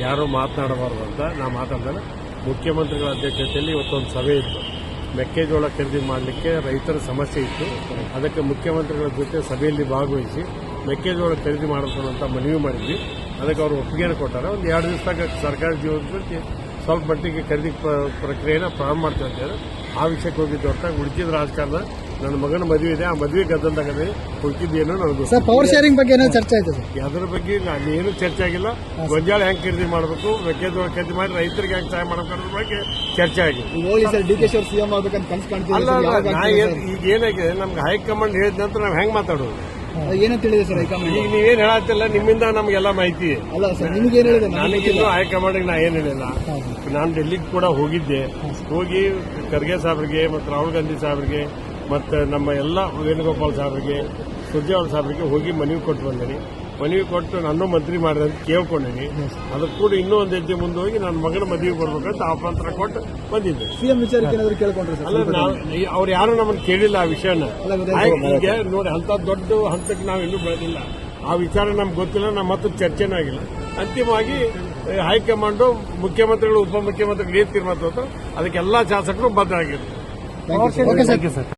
ಯಾರೂ ಮಾತನಾಡಬಾರ್ದು ಅಂತ ನಾ ಮಾತಾಡ್ತಾರೆ ಮುಖ್ಯಮಂತ್ರಿಗಳ ಅಧ್ಯಕ್ಷತೆಯಲ್ಲಿ ಇವತ್ತೊಂದು ಸಭೆ ಇತ್ತು. ಮೆಕ್ಕೆಜೋಳ ಖರೀದಿ ಮಾಡಲಿಕ್ಕೆ ರೈತರ ಸಮಸ್ಯೆ ಇತ್ತು. ಅದಕ್ಕೆ ಮುಖ್ಯಮಂತ್ರಿಗಳ ಜೊತೆ ಸಭೆಯಲ್ಲಿ ಭಾಗವಹಿಸಿ ಮೆಕ್ಕೆಜೋಳ ಖರೀದಿ ಮಾಡಬೇಕು ಮನವಿ ಮಾಡಿದ್ವಿ. ಅದಕ್ಕೆ ಅವರು ಒಪ್ಪಿಗೆಯನ್ನು ಕೊಟ್ಟಾರೆ. ಒಂದು ಎರಡು ದಿವಸದಾಗ ಸರ್ಕಾರಿ ಜೀವನದಲ್ಲಿ ಸ್ವಲ್ಪ ಮಟ್ಟಿಗೆ ಖರೀದಿ ಪ್ರ- ಪ್ರಕ್ರಿಯೆನ ಪ್ರಾರಂಭ ಮಾಡ್ತಾ ಇದ್ದಾರೆ ಆ ವಿಷಯಕ್ಕೆ ಹೋಗಿದ್ದ ಹೊರತಾಗಿ ಉಳಿದಿದ್ದ ರಾಜಕಾರಣ ನನ್ನ ಮಗನ ಮದುವೆ ಇದೆ ಆ ಮದುವೆ ಗದ್ದಲ್ದಾಗದೆ ಹುಡುಕಿದ್ದೇನು ನನಗೆ ಸರ್ ಪವರ್ ಶೇರಿಂಗ್ ಬಗ್ಗೆ ಏನೋ ಚರ್ಚೆ ಆಯ್ತು ಅದರ ಬಗ್ಗೆ ಅಲ್ಲಿ ಏನು ಚರ್ಚೆ ಆಗಿಲ್ಲ. ಗೊಂಜಾಳ ಹೆಂಗ್ ಖರೀದಿ ಮಾಡಬೇಕು ಮೆಕ್ಕೆಜೋಳ ಖರೀದಿ ಮಾಡಿ ರೈತರಿಗೆ ಹೆಂಗ್ ಸಹಾಯ ಮಾಡಬೇಕು ಅನ್ನೋದ್ರ ಬಗ್ಗೆ ಚರ್ಚೆ ಆಗಿದೆ. ಈಗ ಸರ್ ಡಿ ಕೆ ಸಿಎಂ ಆಗ್ಬೇಕಂತ ಕನ್ಸು ಈಗ ಏನಾಗಿದೆ ನಮ್ಗೆ ಹೈಕಮಾಂಡ್ ಹೇಳಿದ ನಂತರ ನಾವು ಹೆಂಗ್ ಮಾತಾಡೋದು? ಏನಂತ ಹೇಳಿದೆ ಸರ್ ಹೈಕಮಾಂಡ್ ಈಗ ನೀವೇನ್ ಹೇಳತ್ತಿಲ್ಲ ನಿಮ್ಮಿಂದ ನಮ್ಗೆಲ್ಲ ಮಾಹಿತಿ. ಅಲ್ಲ ಸರ್ ನಿಮ್ಗೆ ಏನು ಹೇಳಿದೆ? ನನಗೆ ನನಗಿನ್ನೂ ಹೈಕಮಾಂಡ್ಗೆ ನಾ ಏನ್ ಹೇಳಿಲ್ಲ. ನಾನು ಡೆಲ್ಲಿಗೆ ಕೂಡ ಹೋಗಿದ್ದೆ. ಹೋಗಿ ಖರ್ಗೆ ಸಾಹೇಬ್ರಿಗೆ ಮತ್ತೆ ರಾಹುಲ್ ಗಾಂಧಿ ಸಾಹೇಬ್ರಿಗೆ ಮತ್ತು ನಮ್ಮ ಎಲ್ಲ ವೇಣುಗೋಪಾಲ್ ಸಾಹೇಬ್ರಿಗೆ ಸುರ್ಜೇವಾಲ್ ಸಾಹೇಬ್ರಿಗೆ ಹೋಗಿ ಮನವಿ ಕೊಟ್ಟು ಬಂದೀನಿ. ಮನವಿ ಕೊಟ್ಟು ನಾನು ಮಂತ್ರಿ ಮಾಡಿದೆ ಅಂತ ಕೇಳ್ಕೊಂಡಿನಿ ಅದಕ್ಕೆ ಕೂಡ ಇನ್ನೂ ಒಂದು ಹೆಜ್ಜೆ ಮುಂದೆ ಹೋಗಿ ನನ್ನ ಮಗನ ಮದುವೆ ಕೊಡ್ಬೇಕಂತ ಆಹ್ವಾನ ಕೊಟ್ಟು ಬಂದಿದ್ದೆ. ಸಿಎಂ ವಿಚಾರಕ್ಕೆ ಏನಾದ್ರು ಕೇಳ್ಕೊಂಡ್ರೆ ಸರ್? ಅಲ್ಲ ನಾವು ಅವ್ರು ಯಾರು ನಮ್ಮನ್ನು ಕೇಳಿಲ್ಲ ಆ ವಿಷಯನ. ಈಗ ನೋಡಿ ಅಂತ ದೊಡ್ಡ ಹಂತಕ್ಕೆ ನಾವು ಇನ್ನೂ ಬೆಳೆದಿಲ್ಲ. ಆ ವಿಚಾರ ನಮ್ಗೆ ಗೊತ್ತಿಲ್ಲ ನಮ್ಮ ಮತ್ತು ಚರ್ಚೆನೂ ಆಗಿಲ್ಲ. ಅಂತಿಮವಾಗಿ ಹೈಕಮಾಂಡು ಮುಖ್ಯಮಂತ್ರಿಗಳು ಉಪಮುಖ್ಯಮಂತ್ರಿಗಳು ಏನು ತೀರ್ಮಾನ ತಗೋತಾರೋ ಅದಕ್ಕೆಲ್ಲ ಶಾಸಕರು ಬದ್ಧ ಆಗಿರ್ತಾರೆ ಓಕೆ ಸರ್